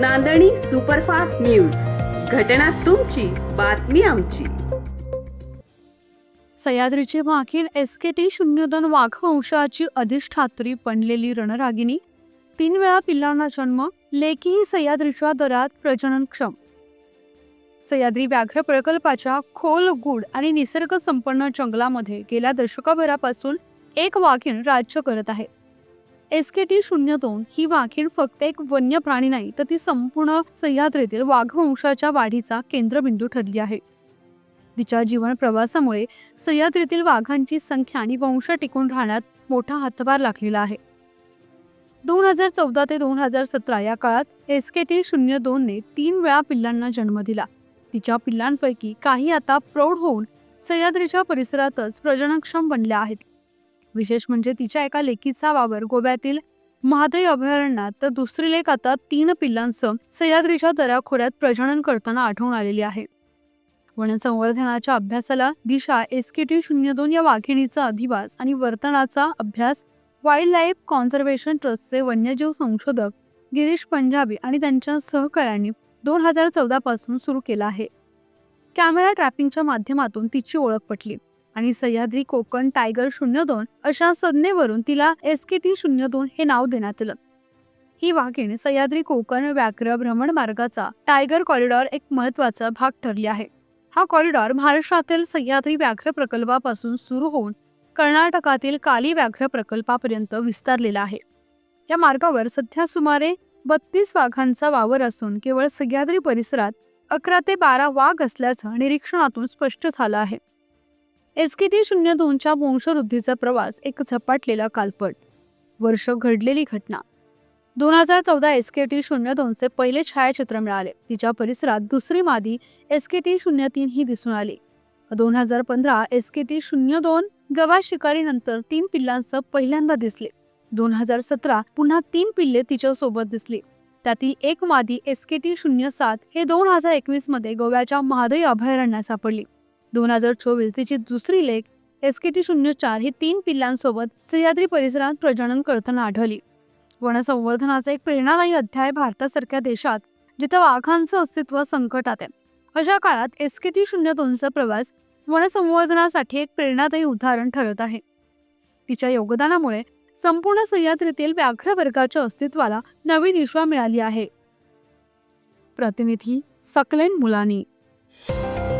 नांदणी superfast news. घटना तुमची बातमी आमची. सह्याद्रीचे वाघीण एस के टी शून्य दोन वाघ वंशाची अधिष्ठात्री पणलेली रणरागिनी तीन वेळा पिल्लांना जन्म लेकीही सह्याद्रीच्या दरात प्रजननक्षम सह्याद्री व्याघ्र प्रकल्पाच्या खोल गूढ आणि निसर्ग संपन्न जंगलामध्ये गेल्या दशकाभरापासून एक वाघीण राज्य करत आहे. एस के टी शून्य दोन ही वाघीण फक्त एक वन्य प्राणी नाही तर ती संपूर्ण सह्याद्रीतील वाघवंशाच्या वाढीचा केंद्रबिंदू ठरली आहे. तिच्या जीवन प्रवासामुळे सह्याद्रीतील वाघांची संख्या आणि वंश टिकून राहण्यात मोठा हातभार लागलेला आहे. दोन हजार चौदा ते दोन हजार सतरा या काळात एस के टी शून्य दोनने तीन वेळा पिल्लांना जन्म दिला. तिच्या पिल्लांपैकी काही आता प्रौढ होऊन सह्याद्रीच्या परिसरातच प्रजनक्षम बनल्या आहेत. विशेष म्हणजे तिच्या एका लेकीचा वावर गोव्यातील महादय अभयारण्यात. तर दुसरी लेख आता तीन पिल्लांसह सह्याद्रीच्या दऱ्याखोऱ्यात प्रजनन करताना आढळून आलेली आहे. वनसंवर्धनाच्या अभ्यासाला दिशा एस के टी शून्य दोन या वाघिणीचा अधिवास आणि वर्तनाचा अभ्यास वाईल्ड लाईफ कॉन्झर्वेशन ट्रस्टचे वन्यजीव संशोधक गिरीश पंजाबी आणि त्यांच्या सहकाऱ्यांनी दोन हजार चौदापासून सुरू केला आहे. कॅमेरा ट्रॅपिंगच्या माध्यमातून तिची ओळख पटली. आणि सह्याद्री कोकण टायगर शून्य दोन अशा संज्ञेवरून तिला एस के टी शून्य दोन हे नाव देण्यात आलं. ही वाघीण सह्याद्री कोकण व्याघ्र भ्रमण मार्गाचा टायगर कॉरिडॉर एक महत्त्वाचा भाग ठरली आहे. हा कॉरिडॉर महाराष्ट्रातील सह्याद्री व्याघ्र प्रकल्पापासून सुरू होऊन कर्नाटकातील काली व्याघ्र प्रकल्पापर्यंत विस्तारलेला आहे. या मार्गावर सध्या सुमारे बत्तीस वाघांचा वावर असून केवळ सह्याद्री परिसरात अकरा ते बारा वाघ असल्याचं निरीक्षणातून स्पष्ट झालं आहे. एस के टी शून्य दोनच्या वंशवृद्धीचा प्रवास एक झपाटलेला कालपट. वर्ष घडलेली घटना. दोन हजार चौदा एस के टी शून्य दोनचे पहिले छायाचित्र मिळाले. तिच्या परिसरात दुसरी मादी एस के टी शून्य तीन ही दिसून आली. दोन हजार पंधरा एस के टी शून्य दोन गवा शिकारीनंतर तीन पिल्लांसह पहिल्यांदा दिसले. दोन हजार सतरा पुन्हा तीन पिल्ले तिच्या सोबत दिसली. त्यातील एक मादी एस के टी शून्य सात हे दोन हजार एकवीसमध्ये गोव्याच्या महादई अभयारण्यात सापडली. दोन हजार चोवीस तिची दुसरी लेख एस के टी शून्य चार ही तीन पिल्लांसोबत सह्याद्री परिसरात प्रजनन करताना आढळली. वनसंवर्धनाचा एक प्रेरणादायी अध्याय भारतासारख्या देशात जिथं वाघांचं अस्तित्व संकटात आहे. अशा काळात एस के टी शून्य दोनचा प्रवास वनसंवर्धनासाठी एक प्रेरणादायी उदाहरण ठरत आहे. तिच्या योगदानामुळे संपूर्ण सह्याद्रीतील व्याघ्र वर्गाच्या अस्तित्वाला नवी दिशा मिळाली आहे. प्रतिनिधी सकलेन मुलानी